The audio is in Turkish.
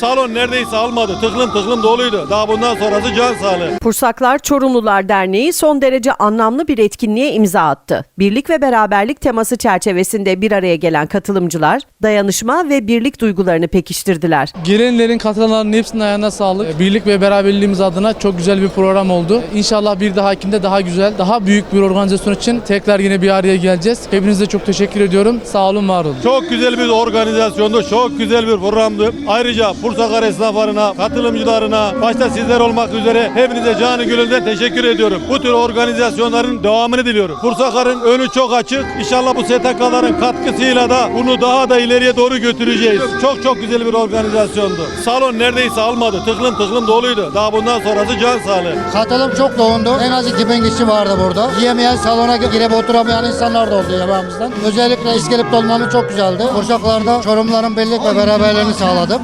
Salon neredeyse almadı. Tıklım tıklım doluydu. Daha bundan sonrası can sağlığı. Pursaklar Çorumlular Derneği son derece anlamlı bir etkinliğe imza attı. Birlik ve beraberlik teması çerçevesinde bir araya gelen katılımcılar dayanışma ve birlik duygularını pekiştirdiler. Gelenlerin, katılanların hepsinin ayağına sağlık. Birlik ve beraberliğimiz adına çok güzel bir program oldu. İnşallah bir dahakinde daha güzel, daha büyük bir organizasyon için tekrar yine bir araya geleceğiz. Hepinize çok teşekkür ediyorum. Sağ olun, var olun. Çok güzel bir organizasyondu. Çok güzel bir programdı. Ayrıca Bursakar esnaflarına, katılımcılarına, başta sizler olmak üzere hepinize canı gönülden teşekkür ediyorum. Bu tür organizasyonların devamını diliyorum. Bursakar'ın önü çok açık. İnşallah bu STK'ların katkısıyla da bunu daha da ileriye doğru götüreceğiz. Çok çok güzel bir organizasyondu. Salon neredeyse almadı. Tıklım tıklım doluydu. Daha bundan sonrası can sağlığı. Katılım çok yoğundu. En az 2000 kişi vardı burada. Yiyemeyen salona girip oturamayan insanlar da oldu yemeğimizden. Özellikle iskelip dolmamız çok güzeldi. Burçaklarda Çorumların birlik ve beraberliğini sağladım.